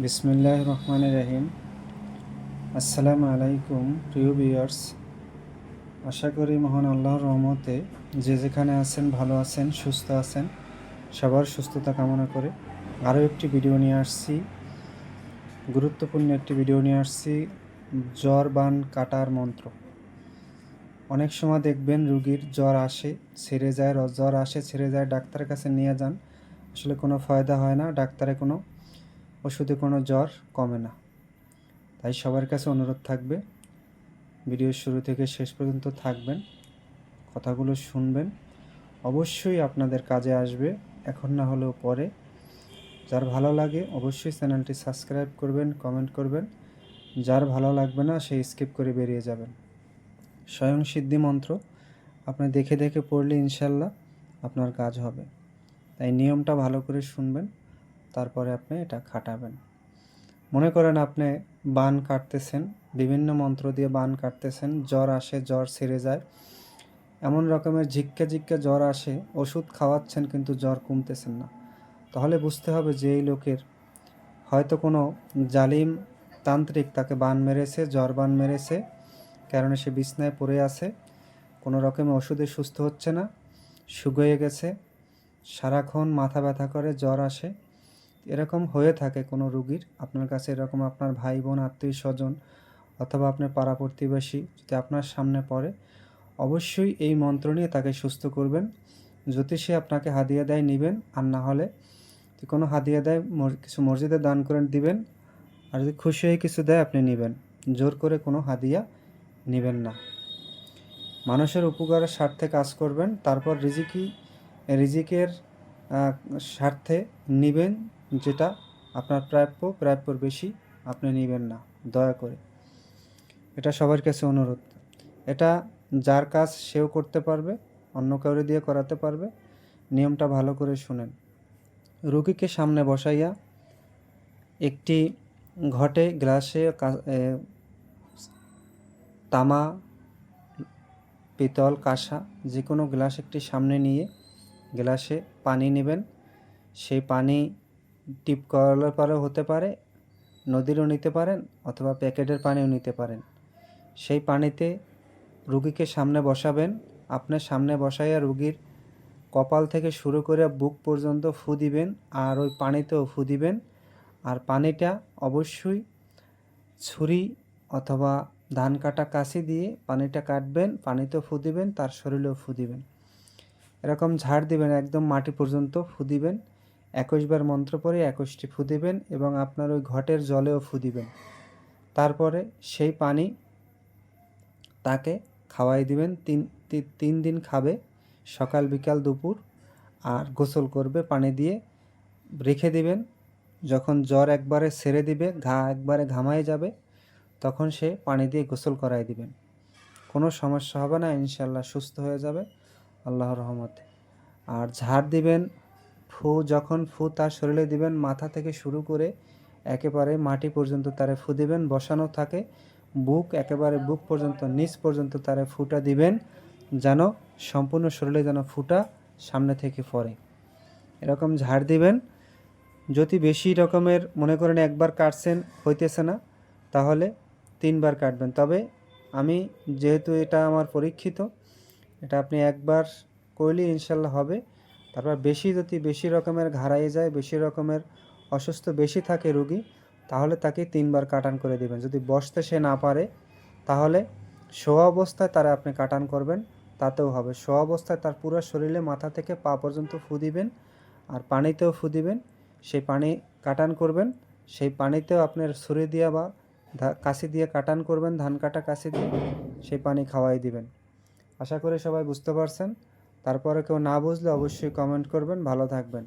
বিসমিল্লাহ রহমান রহিম আসসালামু আলাইকুম, প্রিয় ভিউয়ার্স। আশা করি মহান আল্লাহর রহমতে যে যেখানে আছেন, ভালো আছেন, সুস্থ আছেন, সবার সুস্থতা কামনা করে আরও একটি ভিডিও নিয়ে আসছি। গুরুত্বপূর্ণ একটি ভিডিও নিয়ে আসছি, জ্বর বান কাটার মন্ত্র। অনেক সময় দেখবেন রুগীর জ্বর আসে, ছেড়ে যায়, জ্বর আসে, ছেড়ে যায়, ডাক্তারের কাছে নিয়ে যান। আসলে কোনো ফায়দা হয় না, ডাক্তারে কোনো ওষুধে কোনো জ্বর কমে না। তাই সবার কাছে অনুরোধ থাকবে, ভিডিওর শুরু থেকে শেষ পর্যন্ত থাকবেন, কথাগুলো শুনবেন। অবশ্যই আপনাদের কাজে আসবে, এখন না হলেও পরে। যার ভালো লাগে অবশ্যই চ্যানেলটি সাবস্ক্রাইব করবেন, কমেন্ট করবেন। যার ভালো লাগবে না সেই স্কিপ করে বেরিয়ে যাবেন। স্বয়ং সিদ্ধি মন্ত্র, আপনি দেখে দেখে পড়লে ইনশাল্লাহ আপনার কাজ হবে। তাই নিয়মটা ভালো করে শুনবেন। তারপরে আপনি এটা খাটাবেন। মনে করেন আপনি বান কাটতেছেন, বিভিন্ন মন্ত্র দিয়ে বান কাটতেছেন, জ্বর আসে, জ্বর সেরে যায়। এমন রকমের ঝিক্কা ঝিক্কা জ্বর আসে, ওষুধ খাওয়াচ্ছেন কিন্তু জ্বর কমতেছেন না। তাহলে বুঝতে হবে যে এই লোকের হয়তো কোনো জালিম তান্ত্রিক তাকে বান মেরেছে, জ্বর বান মেরেছে কারণে সে বিছনায় পড়ে আছে, কোনো রকমের ওষুধে সুস্থ হচ্ছে না, শুকিয়ে গেছে, সারাক্ষণ মাথা ব্যথা করে, জ্বর আসে। এরকম হয়ে থাকে কোনো রুগীর। আপনার কাছে এরকম আপনার ভাই বোন, আত্মীয় স্বজন অথবা আপনার পাড়া প্রতিবেশী যদি আপনার সামনে পড়ে, অবশ্যই এই মন্ত্র নিয়ে তাকে সুস্থ করবেন। সে আপনাকে হাদিয়া দেয়, নেবেন। আর না হলে কোনো হাদিয়া দেয় কিছু মসজিদে দান করে দিবেন। আর যদি খুশি হয়ে কিছু দেয়, আপনি নেবেন। জোর করে কোনো হাদিয়া নেবেন না। মানুষের উপকারের স্বার্থে কাজ করবেন। তারপর রিজিকি রিজিকের স্বার্থে নেবেন। যেটা আপনার প্রাপ্য, প্রাপ্যর বেশি আপনি নেবেন না, দয়া করে। এটা সবার কাছে অনুরোধ। এটা যার কাজ সেও করতে পারবে, অন্য কাউরে দিয়ে করাতে পারবে। নিয়মটা ভালো করে শুনেন। রুগীকে সামনে বসাইয়া একটি ঘটে গ্লাসে তামা, পিতল, কাঁসা, যে কোনো গ্লাস একটি সামনে নিয়ে গ্লাসে পানি নেবেন। সেই পানি টিপ করার পরেও হতে পারে, নদীরও নিতে পারেন অথবা প্যাকেটের পানিও নিতে পারেন। সেই পানিতে রুগীকে সামনে বসাবেন। আপনার সামনে বসাইয়া রুগীর কপাল থেকে শুরু করে বুক পর্যন্ত ফু দিবেন আর ওই পানিতেও ফু দিবেন। আর পানিটা অবশ্যই ছুরি অথবা ধান কাটা কাশি দিয়ে পানিটা কাটবেন, পানিতেও ফু দিবেন, তার শরীরেও ফু দিবেন। এরকম ঝাড় দিবেন, একদম মাটি পর্যন্ত ফু দিবেন। একুশবার মন্ত্র পরে একুশটি ফু দিবেন এবং আপনার ওই ঘটের জলেও ফু দিবেন। তারপরে সেই পানি তাকে খাওয়াই দিবেন। তিন তিন দিন খাবে, সকাল, বিকাল, দুপুর, আর গোসল করবে, পানি দিয়ে রেখে দিবেন। যখন জ্বর একবারে সেরে দিবে, ঘা একবারে ঘামায় যাবে, তখন সে পানি দিয়ে গোসল করাই দিবেন। কোনো সমস্যা হবে না ইনশাল্লাহ সুস্থ হয়ে যাবে, আল্লাহর রহমতে। আর ঝাড় দিবেন ফু, যখন ফু তার শরীরে দিবেন, মাথা থেকে শুরু করে একেবারে মাটি পর্যন্ত তারে ফু দিবেন, বসানো থাকে, বুক একেবারে বুক পর্যন্ত, নিচ পর্যন্ত তারে ফুটা দিবেন, যেন সম্পূর্ণ শরীরে যেন ফুটা সামনে থেকে পড়ে। এরকম ঝাড় দিবেন। যদি বেশি রকমের মনে করেন একবার কাটছেন, হইতেছে না, তাহলে তিনবার কাটবেন। তবে আমি যেহেতু এটা আমার পরীক্ষিত, এটা আপনি একবার করলে ইনশাল্লাহ হবে। তারপর বেশি যদি বেশি রকমের ঘাড়াইয়ে যায়, বেশি রকমের অসুস্থ বেশি থাকে রুগী, তাহলে তাকে তিনবার কাটান করে দিবেন। যদি বসতে সে না পারে, তাহলে শোয়া অবস্থায় তারা আপনি কাটান করবেন, তাতেও হবে। শোয়া অবস্থায় তার পুরো শরীরে মাথা থেকে পা পর্যন্ত ফু দিবেন আর পানিতেও ফু দিবেন। সেই পানি কাটান করবেন। সেই পানিতেও আপনার ছুরি দিয়া বা কাশি দিয়ে কাটান করবেন, ধান কাটা কাশি দিয়ে। সেই পানি খাওয়াই দিবেন। আশা করি সবাই বুঝতে পারছেন। তারপরে কেউ না বুঝলে অবশ্যই কমেন্ট করবেন ভালো থাকবেন।